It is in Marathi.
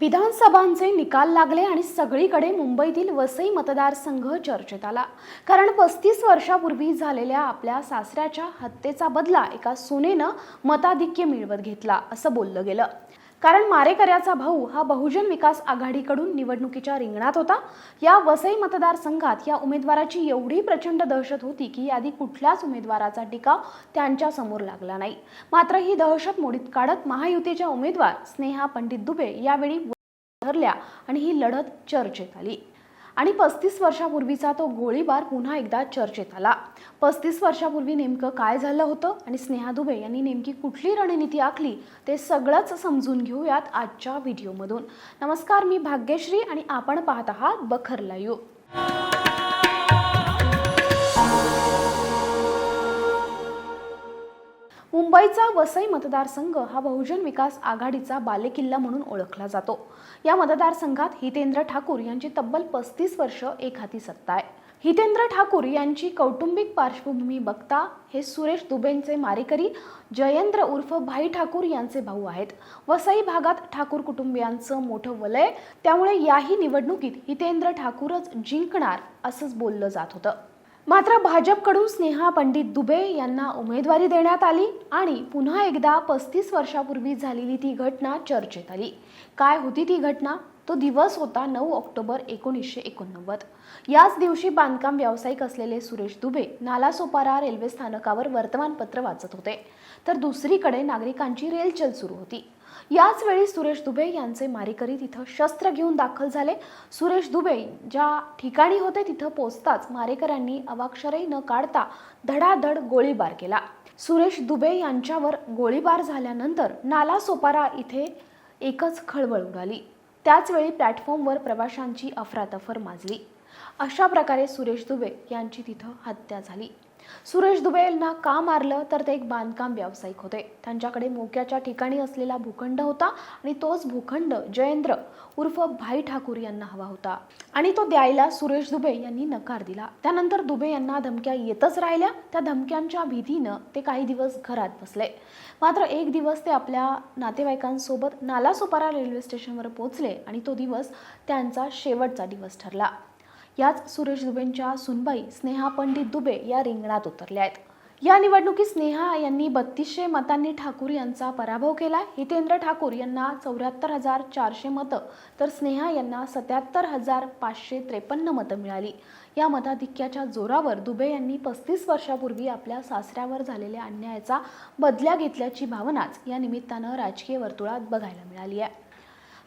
विधानसभांचे निकाल लागले आणि सगळीकडे मुंबईतील वसई मतदारसंघ चर्चेत आला. कारण पस्तीस वर्षापूर्वी झालेल्या आपल्या सासऱ्याच्या हत्येचा बदला एका सुनेनं मताधिक्य मिळवत घेतला असं बोललं गेलं. कारण मारेकऱ्याचा भाऊ हा बहुजन विकास आघाडीकडून निवडणुकीच्या रिंगणात होता. या वसई मतदारसंघात या उमेदवाराची एवढी प्रचंड दहशत होती की यादी कुठल्याच उमेदवाराचा टिकाव त्यांच्यासमोर लागला नाही. मात्र ही दहशत मोडीत काढत महायुतीच्या उमेदवार स्नेहा पंडित दुबे यावेळी ठरल्या आणि ही लढत चर्चेत आली. आणि पस्तीस वर्षापूर्वीचा तो गोळीबार पुन्हा एकदा चर्चेत आला. पस्तीस वर्षापूर्वी नेमकं काय झालं होतं आणि स्नेहा दुबे यांनी नेमकी कुठली रणनीती आखली ते सगळंच समजून घेऊयात आजच्या व्हिडिओमधून. नमस्कार मी भाग्यश्री आणि आपण पाहत आहात बखर लाईव्ह. मुंबईचा वसई मतदारसंघ हा बहुजन विकास आघाडीचा बालेकिल्ला म्हणून ओळखला जातो. या मतदारसंघात हितेंद्र ठाकूर यांची तब्बल पस्तीस वर्ष एक हाती सत्ता आहे. हितेंद्र ठाकूर यांची कौटुंबिक पार्श्वभूमी बघता हे सुरेश दुबेंचे मारेकरी जयेंद्र उर्फ भाई ठाकूर यांचे भाऊ आहेत. वसई भागात ठाकूर कुटुंबियांचं मोठं वलय त्यामुळे याही निवडणुकीत हितेंद्र ठाकूरच जिंकणार असंच बोललं जात होतं. मात्र भाजपकडून स्नेहा पंडित दुबे यांना उमेदवारी देण्यात आली आणि पुन्हा एकदा पस्तीस वर्षापूर्वी झालेली ती घटना चर्चेत आली. काय होती ती घटना? तो दिवस होता नऊ ऑक्टोबर एकोणीसशे एकोणनव्वद. याच दिवशी बांधकाम व्यावसायिक असलेले सुरेश दुबे नालासोपारा रेल्वे स्थानकावर वर्तमानपत्र वाचत होते. तर दुसरीकडे नागरिकांची रेलचल सुरू होती. याच वेळी सुरेश दुबे यांचे मारेकरी तिथं शस्त्र घेऊन दाखल झाले. सुरेश दुबे ज्या ठिकाणी होते तिथं पोचताच मारेकऱ्यांनी अवाक्षरही न काढता धडाधड गोळीबार केला. सुरेश दुबे यांच्यावर गोळीबार झाल्यानंतर नालासोपारा इथे एकच खळबळ उडाली. त्याचवेळी प्लॅटफॉर्मवर प्रवाशांची अफरातफर माजली. अशा प्रकारे सुरेश दुबे यांची तिथं हत्या झाली. सुरेश दुबे यांना का मारलं? तर ते एक बांधकाम व्यावसायिक होते. त्यांच्याकडे मोक्याच्या ठिकाणी असलेला भूखंड होता आणि तोच भूखंड जयेंद्र उर्फ भाई ठाकूर यांना हवा होता. आणि तो द्यायला सुरेश दुबे यांनी नकार दिला. त्यानंतर दुबे यांना धमक्या येतच राहिल्या. त्या धमक्यांच्या भीतीनं ते काही दिवस घरात बसले. मात्र एक दिवस ते आपल्या नातेवाईकांसोबत नालासोपारा रेल्वे स्टेशनवर पोहोचले आणि तो दिवस त्यांचा शेवटचा दिवस ठरला. याच सुरेश दुबेंच्या सुनबाई स्नेहा पंडित दुबे या रिंगणात उतरल्या आहेत. या निवडणुकीत स्नेहा यांनी बत्तीसशे मतांनी ठाकूर यांचा पराभव केला हितेंद्र ठाकूर यांना चौऱ्याहत्तर हजार चारशे मतं तर स्नेहा यांना सत्याहत्तर हजार पाचशे त्रेपन्न मतं मिळाली. या मताधिक्याच्या जोरावर दुबे यांनी पस्तीस वर्षापूर्वी आपल्या सासऱ्यावर झालेल्या अन्यायाचा बदल्या घेतल्याची भावनाच या निमित्तानं राजकीय वर्तुळात बघायला मिळाली आहे.